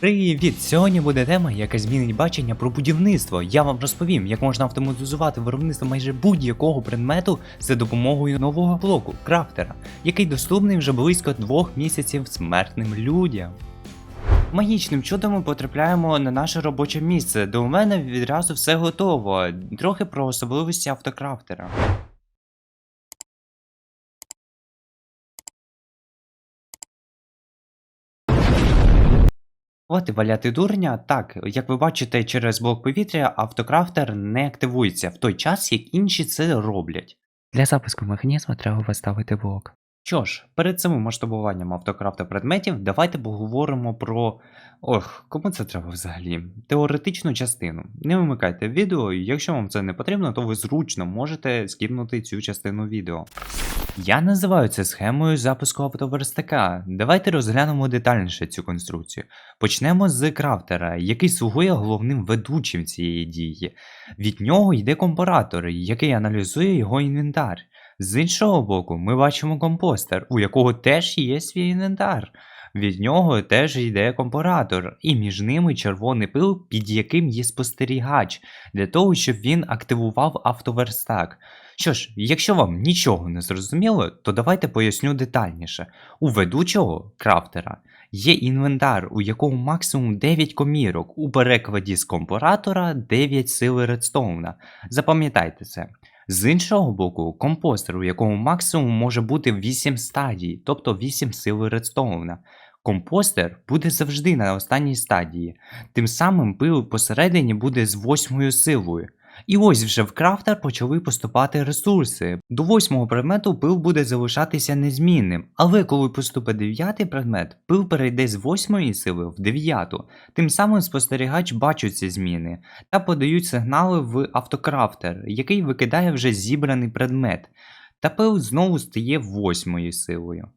Привіт! Сьогодні буде тема, яка змінить бачення про будівництво. Я вам розповім, як можна автоматизувати виробництво майже будь-якого предмету за допомогою нового блоку крафтера, який доступний вже близько двох місяців смертним людям. Магічним чудом ми потрапляємо на наше робоче місце, де у мене відразу все готово. Трохи про особливості автокрафтера. От і валяти дурня. Так, як ви бачите, через блок повітря автокрафтер не активується в той час, як інші це роблять. Для запуску механізму треба виставити блок. Що ж, перед самим масштабуванням автокрафта предметів, давайте поговоримо про. Ох, кому це треба взагалі? Теоретичну частину. Не вимикайте відео, якщо вам це не потрібно, то ви зручно можете скіпнути цю частину відео. Я називаю це схемою запуску автоверстака. Давайте розглянемо детальніше цю конструкцію. Почнемо з крафтера, який слугує головним ведучим цієї дії. Від нього йде компаратор, який аналізує його інвентар. З іншого боку, ми бачимо компостер, у якого теж є свій інвентар. Від нього теж йде компаратор, і між ними червоний пил, під яким є спостерігач, для того, щоб він активував автоверстак. Що ж, якщо вам нічого не зрозуміло, то давайте поясню детальніше. У ведучого крафтера є інвентар, у якому максимум 9 комірок, у перекладі з компаратора 9 сили редстоуна. Запам'ятайте це. З іншого боку, компостер, у якому максимум може бути 8 стадій, тобто 8 сил редстоуна. Компостер буде завжди на останній стадії, тим самим пил посередині буде з восьмою силою. І ось вже в крафтер почали поступати ресурси. До восьмого предмету пил буде залишатися незмінним, але коли поступить дев'ятий предмет, пил перейде з восьмої сили в дев'яту. Тим самим спостерігач бачить ці зміни та подають сигнали в автокрафтер, який викидає вже зібраний предмет. Та пил знову стає восьмою силою.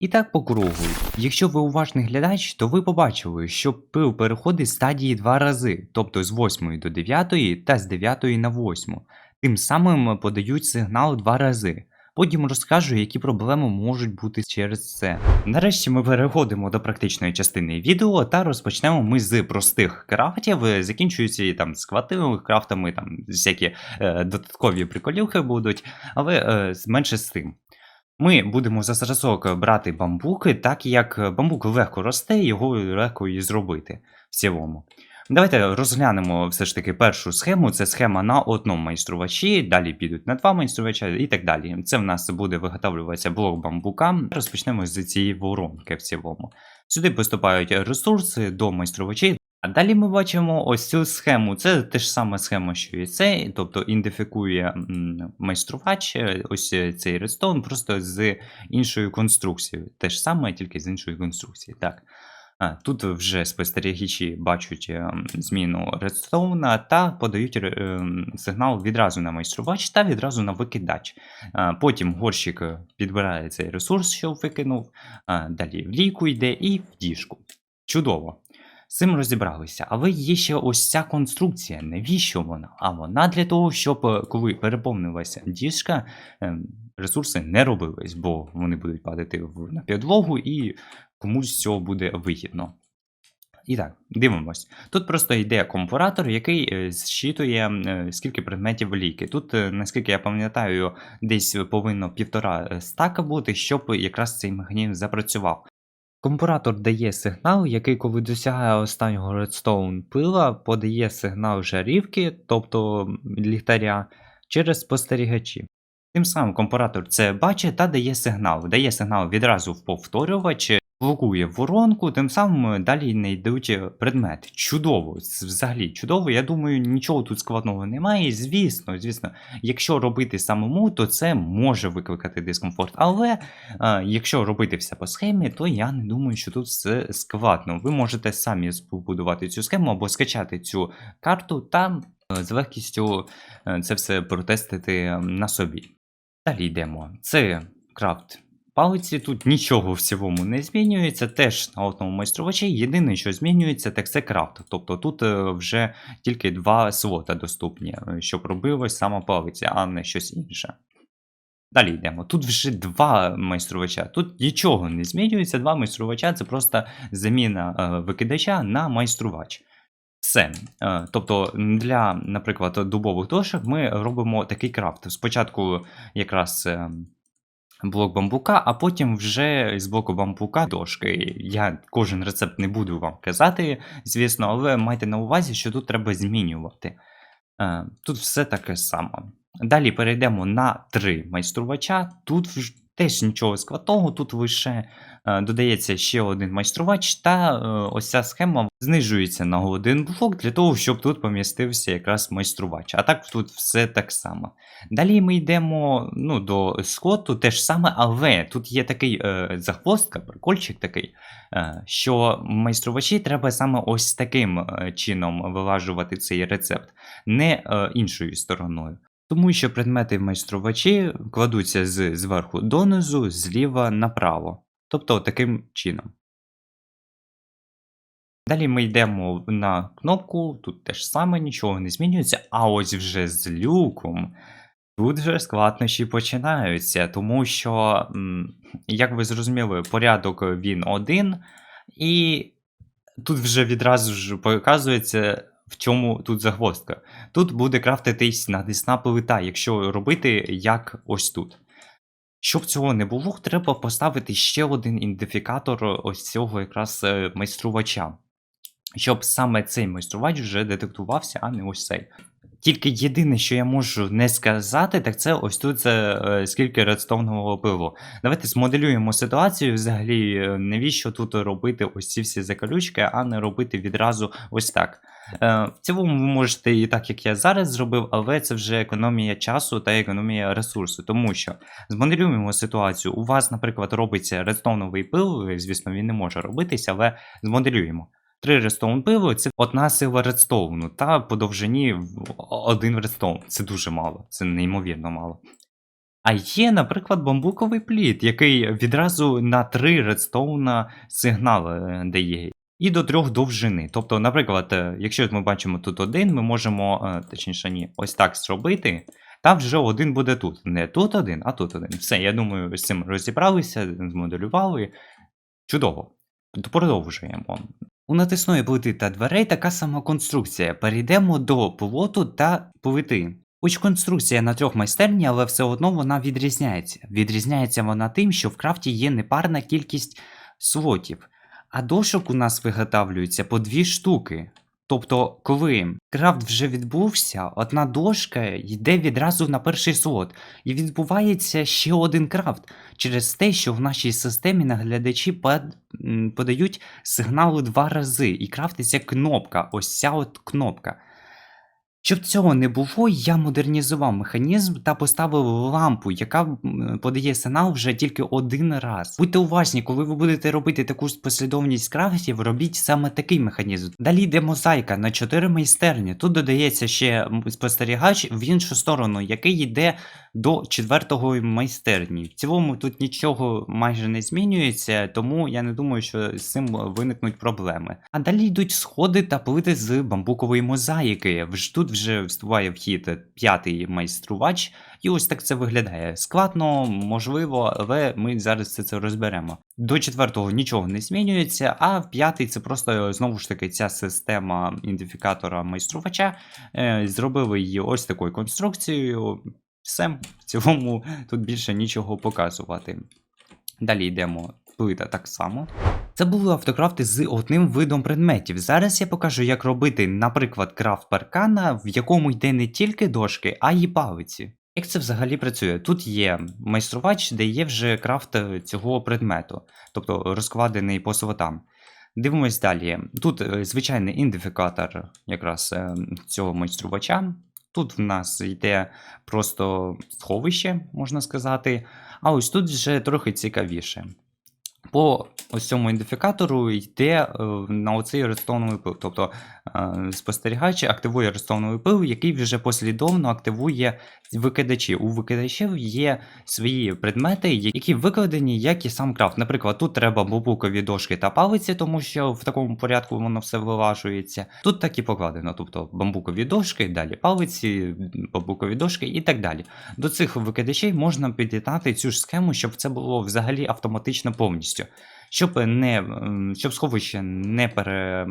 І так по кругу. Якщо ви уважний глядач, то ви побачили, що пил переходить стадії два рази, тобто з 8 до 9 та з 9 на 8. Тим самим подають сигнал два рази. Потім розкажу, які проблеми можуть бути через це. Нарешті ми переходимо до практичної частини відео та розпочнемо ми з простих крафтів, закінчуються там з квартивими крафтами, там всякі е, додаткові приколівки будуть, але е, менше з тим. Ми будемо за зразок брати бамбуки, так як бамбук легко росте, його легко і зробити в цілому. Давайте розглянемо все ж таки першу схему. Це схема на одному майструвачі, далі підуть на два майструвача і так далі. Це в нас буде виготовлюватися блок бамбука. Розпочнемо з цієї воронки в цілому. Сюди поступають ресурси до майструвачів. А далі ми бачимо ось цю схему. Це те ж сама схема, що і це, тобто ідентифікує майструвач, е, ось цей редстоун, просто з іншою конструкцією. Те ж саме, тільки з іншої конструкції. Так. Тут вже спостерігачі бачать ем, зміну редстоуна та подають е, сигнал відразу на майструвач та відразу на викидач. Потім горщик підбирає цей ресурс, що викинув, далі в лійку йде і в діжку. Чудово. З цим розібралися. Але є ще ось ця конструкція. Навіщо вона? А вона для того, щоб е, коли переповнилася діжка, ем, ресурси не робились, бо вони будуть падати на підлогу і комусь з цього буде вигідно. І так, дивимось. Тут просто йде компаратор, який е, зчитує, е, скільки предметів ліки. Тут, наскільки я пам'ятаю, десь повинно півтора стака бути, щоб якраз цей механізм запрацював. Компаратор дає сигнал, який, коли досягає останнього редстоун пила, подає сигнал жарівки, тобто ліхтаря, через спостерігачі. Тим самим компуратор це бачить та дає сигнал. Дає сигнал відразу в повторювач, блокує воронку, тим самим далі не йдуть предмети. Чудово, взагалі чудово. Я думаю, нічого тут складного немає. Звісно, звісно, якщо робити самому, то це може викликати дискомфорт. Але а, якщо робити все по схемі, то я не думаю, що тут все складно. Ви можете самі побудувати цю схему або скачати цю карту та е, з легкістю е, це все протестити на собі. Далі йдемо. Це крафт палиці. Тут нічого в цілому не змінюється. Теж на одному майструвачі. Єдине, що змінюється, так це крафт. Тобто тут е, вже тільки два слота доступні, е, щоб робилась сама палиця, а не щось інше. Далі йдемо. Тут вже два майструвача. Тут нічого не змінюється. Два майструвача це просто заміна е, викидача на майструвач. Все. Тобто для, наприклад, дубових дошок ми робимо такий крафт. Спочатку якраз е, блок бамбука, а потім вже з блоку бамбука дошки. Я кожен рецепт не буду вам казати, звісно, але майте на увазі, що тут треба змінювати. Е, Тут все таке саме. Далі перейдемо на три майструвача. Тут теж нічого складного, тут лише додається ще один майструвач, та е, ось ця схема знижується на один блок для того, щоб тут помістився якраз майструвач. А так тут все так само. Далі ми йдемо ну, до скоту, теж саме, але тут є такий е, захвостка, прикольчик такий, е, що майструвачі треба саме ось таким е, чином вилажувати цей рецепт, не е, іншою стороною. Тому що предмети майструвачі кладуться з зверху донизу, зліва направо. Тобто таким чином. Далі ми йдемо на кнопку, тут теж саме нічого не змінюється, а ось вже з люком. Тут вже складнощі починаються, тому що, як ви зрозуміли, порядок він один, і тут вже відразу ж показується, в чому тут загвоздка. Тут буде крафтитись надісна плита, якщо робити як ось тут. Щоб цього не було, треба поставити ще один ідентифікатор ось цього якраз е, майструвача. Щоб саме цей майструвач вже детектувався, а не ось цей. Тільки єдине, що я можу не сказати, так це ось тут це скільки редстоунового пилу. Давайте змоделюємо ситуацію. Взагалі, е, навіщо тут робити ось ці всі закалючки, а не робити відразу ось так. Е, в цілому ви можете і так, як я зараз зробив, але це вже економія часу та економія ресурсу. Тому що змоделюємо ситуацію. У вас, наприклад, робиться редстоуновий пил, звісно, він не може робитися, але змоделюємо. Три редстоун пиво це одна сила редстоуну, та по довжині один редстоун. Це дуже мало, це неймовірно мало. А є, наприклад, бамбуковий плід, який відразу на три редстоуна сигнал е, дає. І до трьох довжини. Тобто, наприклад, е, якщо ми бачимо тут один, ми можемо, е, точніше, ні, ось так зробити. Та вже один буде тут. Не тут один, а тут один. Все, я думаю, з цим розібралися, змоделювали. Чудово. Продовжуємо. У натисної плити та дверей така сама конструкція. Перейдемо до плоту та плити. Хоч конструкція на трьох майстерні, але все одно вона відрізняється. Відрізняється вона тим, що в крафті є непарна кількість слотів, а дошок у нас виготавлюється по дві штуки. Тобто, коли крафт вже відбувся, одна дошка йде відразу на перший слот, і відбувається ще один крафт через те, що в нашій системі наглядачі под- подають сигнали два рази, і крафтиться кнопка, ось ця от кнопка. Щоб цього не було, я модернізував механізм та поставив лампу, яка подає сигнал вже тільки один раз. Будьте уважні, коли ви будете робити таку ж послідовність крафтів, робіть саме такий механізм. Далі йде мозаїка на 4 майстерні. Тут додається ще спостерігач в іншу сторону, який йде до четвертого майстерні. В цілому тут нічого майже не змінюється, тому я не думаю, що з цим виникнуть проблеми. А далі йдуть сходи та плити з бамбукової мозаїки. Тут вже вступає в хід п'ятий майструвач, і ось так це виглядає. Складно, можливо, але ми зараз це, це розберемо. До четвертого нічого не змінюється, а в п'ятий це просто знову ж таки ця система ідентифікатора майструвача. Е, зробили її ось такою конструкцією. Все, в цілому тут більше нічого показувати. Далі йдемо плита так само. Це були автокрафти з одним видом предметів. Зараз я покажу, як робити, наприклад, крафт паркана, в якому йде не тільки дошки, а й палиці. Як це взагалі працює? Тут є майструвач, де є вже крафт цього предмету, тобто розкладений по слотам. Дивимось далі. Тут е, звичайний ідентифікатор якраз е, цього майструвача. Тут в нас йде просто сховище, можна сказати. А ось тут вже трохи цікавіше. По ось цьому ідентифікатору йде е, на оцей редстоуновий пил. Тобто е, спостерігач активує редстоуновий пил, який вже послідовно активує викидачі. У викидачів є свої предмети, які викладені, як і сам крафт. Наприклад, тут треба бамбукові дошки та палиці, тому що в такому порядку воно все вилажується. Тут так і покладено, тобто бамбукові дошки, далі палиці, бамбукові дошки і так далі. До цих викидачів можна під'єднати цю ж схему, щоб це було взагалі автоматично повністю. Щоб не щоб сховище не пере.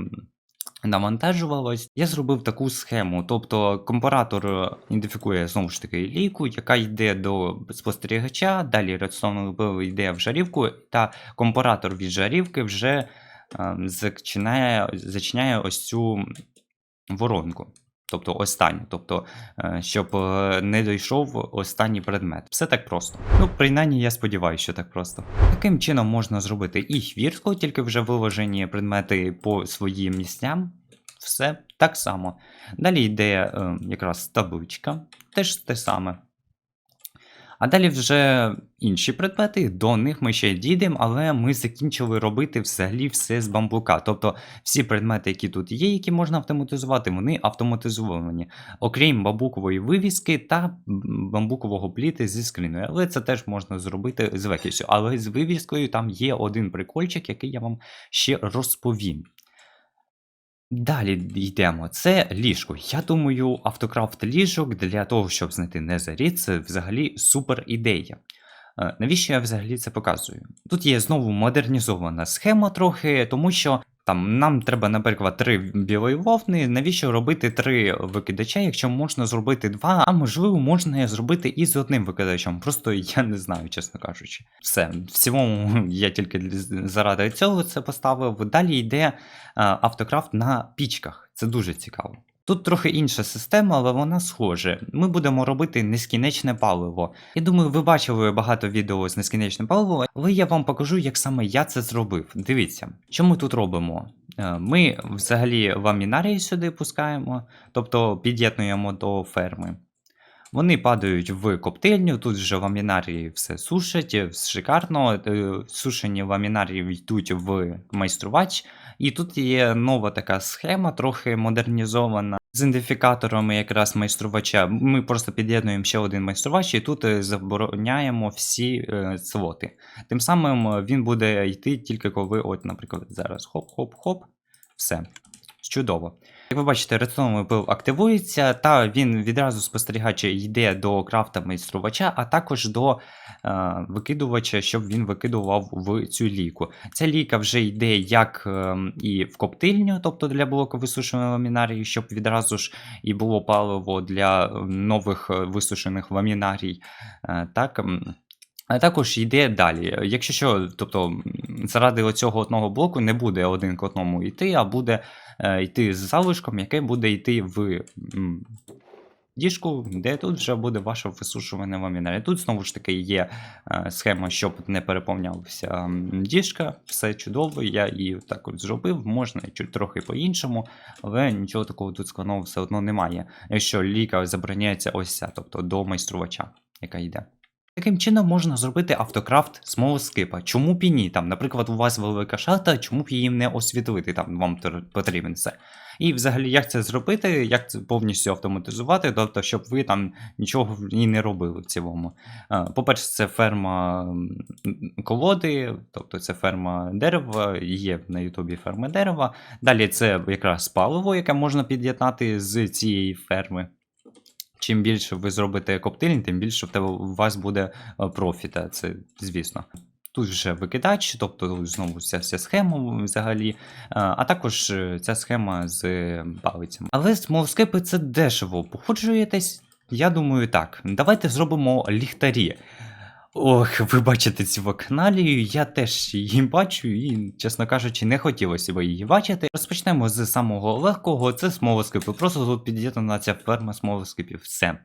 Навантажувалось, я зробив таку схему. Тобто компаратор е, ідентифікує знову ж таки лійку, яка йде до спостерігача, далі редстоуновий йде в жарівку, та компаратор від жарівки вже е, зачиняє, зачиняє ось цю воронку. Тобто останній, тобто, е, щоб е, не дійшов останній предмет. Все так просто. Ну, принаймні, я сподіваюся, що так просто. Таким чином можна зробити і хвіртку, тільки вже виложені предмети по своїм місцям. Все так само. Далі йде е, якраз табличка, теж те саме. А далі вже інші предмети, до них ми ще дійдемо, але ми закінчили робити взагалі все з бамбука. Тобто всі предмети, які тут є, які можна автоматизувати, вони автоматизовані. Окрім бамбукової вивіски та бамбукового пліти зі скріною. Але це теж можна зробити з векісю. Але з вивіскою там є один прикольчик, який я вам ще розповім. Далі йдемо. Це ліжко. Я думаю, автокрафт ліжок для того, щоб знайти незарі, це взагалі супер ідея. Е, Навіщо я взагалі це показую? Тут є знову модернізована схема трохи, тому що там нам треба, наприклад, три білої вовни. Навіщо робити три викидача, якщо можна зробити два, а можливо, можна зробити і з одним викидачем. Просто я не знаю, чесно кажучи. Все, в цілому я тільки заради цього це поставив. Далі йде е, автокрафт на пічках. Це дуже цікаво. Тут трохи інша система, але вона схожа. Ми будемо робити нескінченне паливо. Я думаю, ви бачили багато відео з нескінченним паливом, але я вам покажу, як саме я це зробив. Дивіться, що ми тут робимо? Е, Ми взагалі ламінарії сюди пускаємо, тобто під'єднуємо до ферми. Вони падають в коптильню, тут вже ламінарії все сушать, шикарно. е, Сушені ламінарії йдуть в майструвач. І тут є нова така схема, трохи модернізована. З ідентифікаторами якраз майструвача. Ми просто під'єднуємо ще один майструвач, і тут е, забороняємо всі е, слоти. Тим самим е, він буде йти тільки коли, от, наприклад, зараз хоп-хоп-хоп, все. Чудово. Як ви бачите, редстоуновий пил активується, та він відразу спостерігач йде до крафта майструвача, а також до е, викидувача, щоб він викидував в цю ліку. Ця ліка вже йде як е, і в коптильню, тобто для блоку висушеної ламінарії, щоб відразу ж і було паливо для нових е, висушених ламінарій. Е, так. А також йде далі. Якщо що, тобто заради оцього одного блоку не буде один к одному йти, а буде е, йти з залишком, яке буде йти в м, діжку, де тут вже буде ваше висушуване ламінарі. Тут знову ж таки є е, схема, щоб не переповнявся діжка. Все чудово, я її так от зробив, можна чуть трохи по-іншому, але нічого такого тут складного все одно немає. Якщо ліка забороняється ось ця, тобто до майструвача, яка йде. Таким чином можна зробити автокрафт смолоскипа. Чому б і ні? Там, наприклад, у вас велика шахта, чому б її не освітлити, там вам тр- потрібен це. І взагалі, як це зробити, як це повністю автоматизувати, тобто, щоб ви там нічого і не робили в цілому. По-перше, це ферма колоди, тобто це ферма дерева, є на Ютубі ферма дерева. Далі це якраз паливо, яке можна під'єднати з цієї ферми. Чим більше ви зробите коптильні, тим більше в тебе у вас буде е, профіта, це звісно. Тут вже викидач, тобто знову ця вся схема взагалі, е, а також е, ця схема з палицями. Але смолоскипи це дешево. Походжуєтесь? Я думаю, так. Давайте зробимо ліхтарі. Ох, ви бачите цю вакханалію, я теж її бачу і, чесно кажучи, не хотілося б її бачити. Розпочнемо з самого легкого, це смолоскипи. Просто тут під'єднана ця ферма смолоскипів. Все.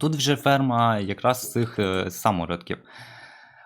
Тут вже ферма якраз цих е, самородків.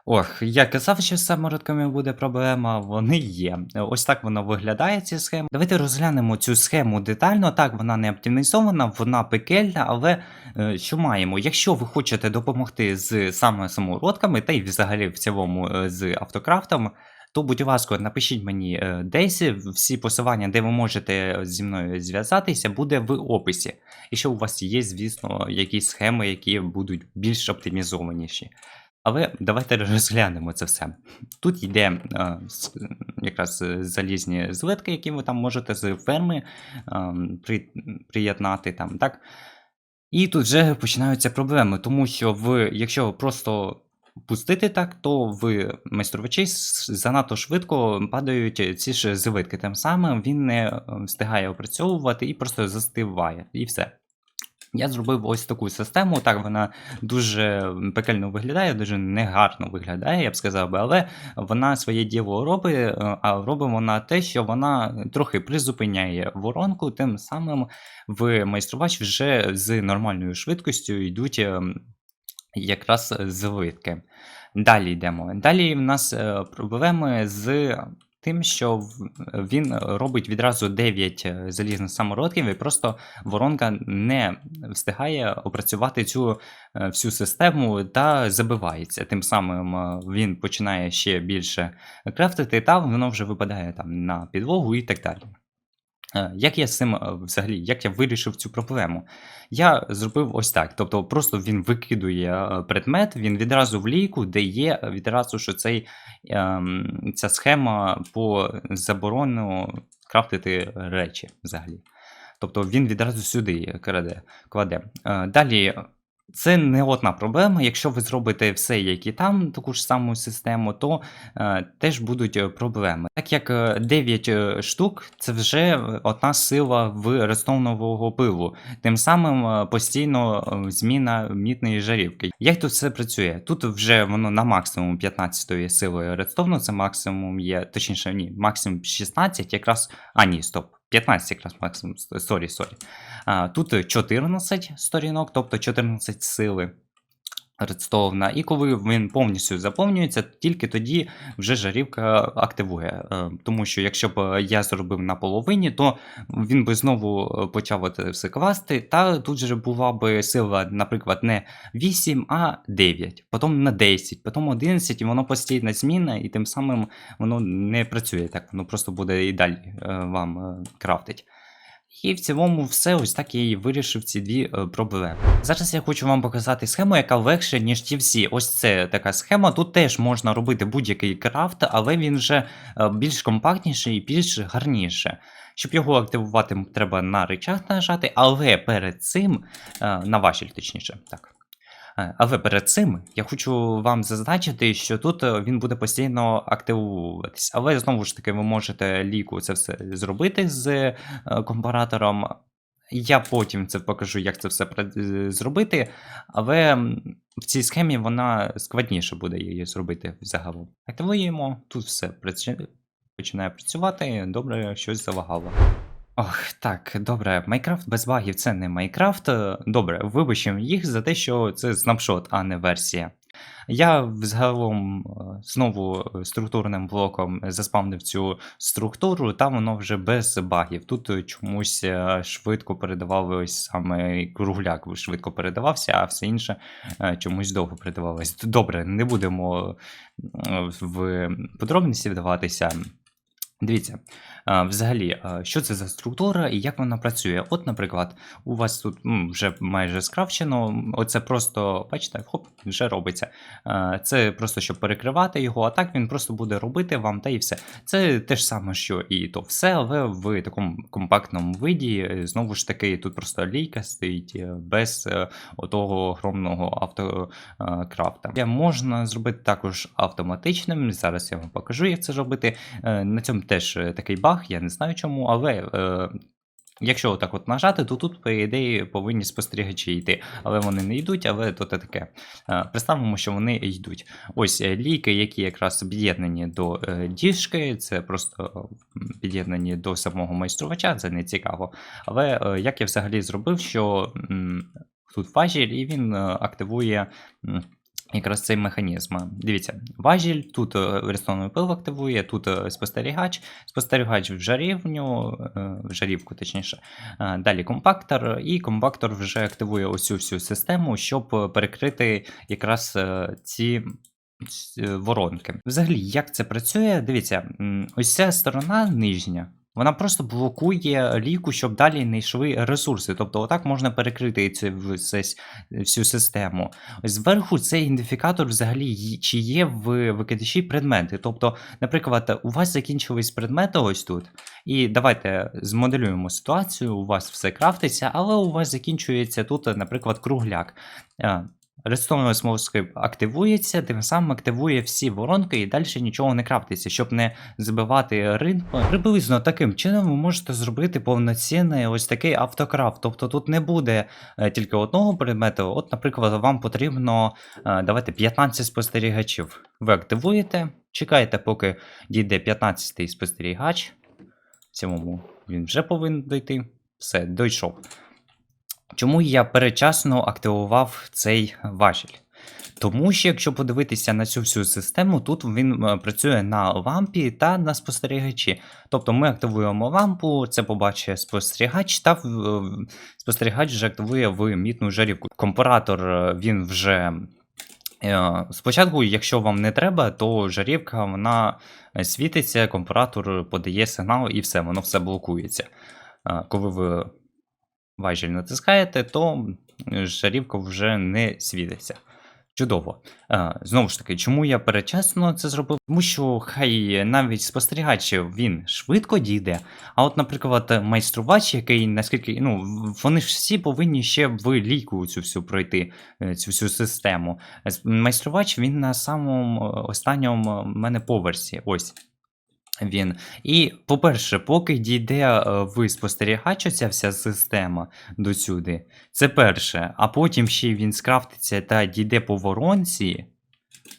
Ох, я казав, що з самородками буде проблема, вони є. Ось так воно виглядає, ці схеми. Давайте розглянемо цю схему детально. Так, вона не оптимізована, вона пекельна, але е, що маємо? Якщо ви хочете допомогти з саме самородками, та й взагалі в цілому е, з автокрафтом, то, будь ласка, напишіть мені е, десь всі посилання, де ви можете зі мною зв'язатися, буде в описі. І що у вас є, звісно, якісь схеми, які будуть більш оптимізованіші. Але давайте розглянемо це все. Тут йде е, якраз е, залізні злитки, які ви там можете з ферми е, при, приєднати там, так? І тут вже починаються проблеми, тому що ви, якщо просто пустити так, то в майструвачі занадто швидко падають ці ж злитки. Тим самим він не е, встигає опрацьовувати і просто застиває, і все. Я зробив ось таку систему. Так, вона дуже пекельно виглядає, дуже негарно виглядає, я б сказав би, але вона своє діло робить, е, а робить вона те, що вона трохи призупиняє воронку, тим самим в майструвач вже з нормальною швидкістю йдуть ем, якраз злитки. Далі йдемо. Далі в нас е, проблеми з тим, що він робить відразу 9 е, залізних самородків, і просто воронка не встигає опрацювати цю е, всю систему та забивається. Тим самим е, він починає ще більше крафтити, та воно вже випадає там на підлогу і так далі. Е, Як я з цим е, взагалі, як я вирішив цю проблему? Я зробив ось так. Тобто, просто він викидує е, предмет, він відразу в лійку, де є відразу, що цей, ем, ця схема по заборону крафтити речі взагалі. Тобто він відразу сюди краде, кладе. Далі. Це не одна проблема. Якщо ви зробите все, як і там, таку ж саму систему, то е, теж будуть е, проблеми. Так як е, 9 е, штук це вже одна сила в редстоунового пилу. Тим самим е, постійно е, зміна мітної жарівки. Як тут все працює? Тут вже воно на максимум 15 силою редстоуну, це максимум є, точніше, ні, максимум 16, якраз. А, ні, стоп. 15 якраз максимум, сорі, сорі. Тут 14 сторінок, тобто 14 сили редстоуна, і коли він повністю заповнюється, тільки тоді вже жарівка активує. Е, Тому що якщо б я зробив на половині, то він би знову е, почав все класти, та тут же була би сила, наприклад, не 8, а 9, потім на 10, потім 11, і воно постійна зміна, і тим самим воно не працює так, воно просто буде і далі е, вам крафтить. І в цілому все ось так я і вирішив ці дві е, проблеми. Зараз я хочу вам показати схему, яка легше, ніж ті всі. Ось це така схема. Тут теж можна робити будь-який крафт, але він вже е, більш компактніший і більш гарніше. Щоб його активувати, треба на речах нажати, але перед цим, е, на важіль точніше, так. Е, Але перед цим я хочу вам зазначити, що тут е, він буде постійно активуватись. Але знову ж таки, ви можете ліку це все зробити з е, компаратором. Я потім це покажу, як це все зробити, але в цій схемі вона складніше буде її зробити загалом. Активуємо, тут все починає працювати, добре, щось залагало. Ох, так, добре, Майкрафт без багів це не Майкрафт. Е, Добре, вибачимо їх за те, що це снапшот, а не версія. Я взагалом е, знову е, структурним блоком заспавнив цю структуру, там воно вже без багів. Тут чомусь швидко передавалось саме кругляк швидко передавався, а все інше чомусь довго передавалось. Добре, не будемо в подробності вдаватися. Дивіться, взагалі, що це за структура і як вона працює? От, наприклад, у вас тут вже майже скрафчено, оце просто, бачите, хоп, вже робиться. Це просто щоб перекривати його, а так він просто буде робити вам та і все. Це те ж саме, що і то все, але в такому компактному виді. Знову ж таки, тут просто лійка стоїть е, без е, отого огромного автокрафта. Можна зробити також автоматичним. Зараз я вам покажу, як це робити. Е, На цьому теж е, такий баг, я не знаю чому, але. е, Якщо отак от нажати, то тут, по ідеї, повинні спостерігачі йти. Але вони не йдуть, але то те таке. Е, Представимо, що вони йдуть. Ось е, лійки, які якраз під'єднані до е, діжки, це просто м, під'єднані до самого майструвача, це не цікаво. Але е, як я взагалі зробив, що м, тут важіль, і він е, активує м, якраз цей механізм. Дивіться, важіль, тут е, пил активує, тут е, спостерігач, спостерігач в жарівню, е, в жарівку, точніше. Далі компактор, і компактор вже активує цю всю систему, щоб перекрити якраз ці. Воронки. Взагалі, як це працює? Дивіться, ось ця сторона нижня, вона просто блокує ліку, щоб далі не йшли ресурси. Тобто, отак можна перекрити цю всю систему. Ось зверху цей ідентифікатор взагалі чи є в викидачі предмети. Тобто, наприклад, у вас закінчились предмети ось тут, і давайте змоделюємо ситуацію, у вас все крафтиться, але у вас закінчується тут, наприклад, кругляк. Редстоуновий смолоскип активується, тим самим активує всі воронки і далі нічого не крафтиться, щоб не збивати ринку. Приблизно таким чином ви можете зробити повноцінний ось такий автокрафт. Тобто тут не буде е, тільки одного предмету. От, наприклад, вам потрібно е, давайте 15 спостерігачів. Ви активуєте, чекаєте, поки дійде 15-й спостерігач. В цьому він вже повинен дойти. Все, дійшов. Чому я передчасно активував цей важіль? Тому що, якщо подивитися на цю всю систему, тут він е, працює на лампі та на спостерігачі. Тобто ми активуємо лампу, це побачить спостерігач, та спостерігач вже активує в мітну жарівку. Компаратор е, він вже. е, Спочатку, якщо вам не треба, то жарівка вона світиться, компаратор подає сигнал і все, воно все блокується. Коли ви важіль натискаєте, то е, жарівка вже не світиться. Чудово. Знову ж таки, чому я передчасно це зробив? Тому що хай навіть спостерігач він швидко дійде. А от, наприклад, майструвач, який наскільки ну вони ж всі повинні ще в ліку цю всю пройти, е, цю всю систему. Майструвач він на самому е, останньому мене поверсі. Ось. Він. І, по-перше, поки дійде ви в спостерігач ця вся система до сюди, це перше. А потім ще він скрафтиться та дійде по воронці,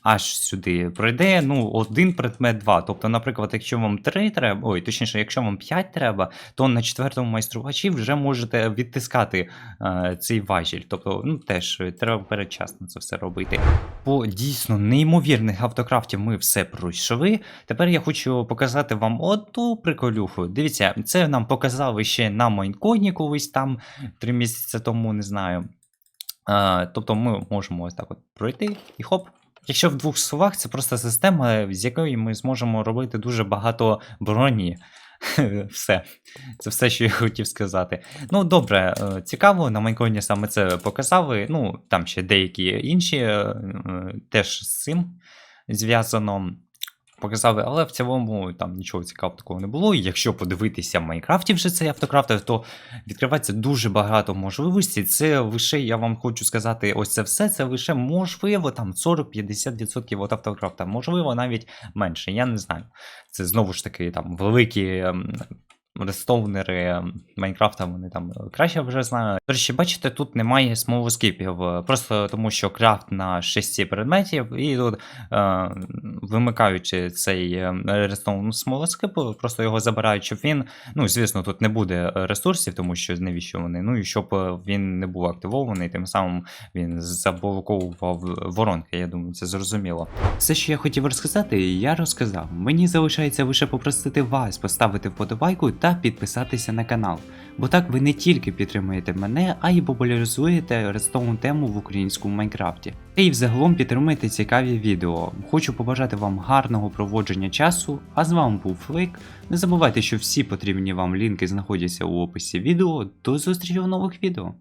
аж сюди. Пройде ну, один предмет, два. Тобто, наприклад, якщо вам три треба, ой, точніше, якщо вам 5 треба, то на четвертому майструвачі вже можете відтискати е, цей важіль. Тобто, ну теж е, треба передчасно це все робити. По дійсно неймовірних автокрафтів ми все пройшли. Тепер я хочу показати вам оту приколюху. Дивіться, це нам показали ще на Майнконі колись там три місяці тому, не знаю. А, тобто ми можемо ось так от пройти і хоп. Якщо в двох словах, це просто система, з якої ми зможемо робити дуже багато броні. Все. Це все, що я хотів сказати. Ну, добре, е, цікаво, на Майконі саме це показали. Ну, там ще деякі інші е, е, теж з цим зв'язано. Показали, але в цілому там нічого цікавого такого не було. Якщо подивитися в Майнкрафті вже цей автокрафтер, то відкривається дуже багато можливостей. Це лише, я вам хочу сказати, ось це все, це лише можливо там 40-50% від автокрафта, можливо, навіть менше, я не знаю. Це знову ж таки там великі ем, рестоунери Майнкрафта, вони там е, краще вже знають. До речі, бачите, тут немає смолоскипів, е, просто тому що крафт на шесті предметів, і тут е, вимикаючи цей е, рестоун смолоскип, просто його забирають, щоб він, ну, звісно, тут не буде ресурсів, тому що навіщо вони, ну і щоб він не був активований, тим самим він заблоковував воронки. Я думаю, це зрозуміло. Все, що я хотів розказати, я розказав. Мені залишається лише попросити вас поставити вподобайку та підписатися на канал. Бо так ви не тільки підтримуєте мене, а й популяризуєте рестовну тему в українському Майнкрафті. Та й взагалом підтримуєте цікаві відео. Хочу побажати вам гарного проводження часу, а з вами був Флейк. Не забувайте, що всі потрібні вам лінки знаходяться у описі відео. До зустрічі в нових відео.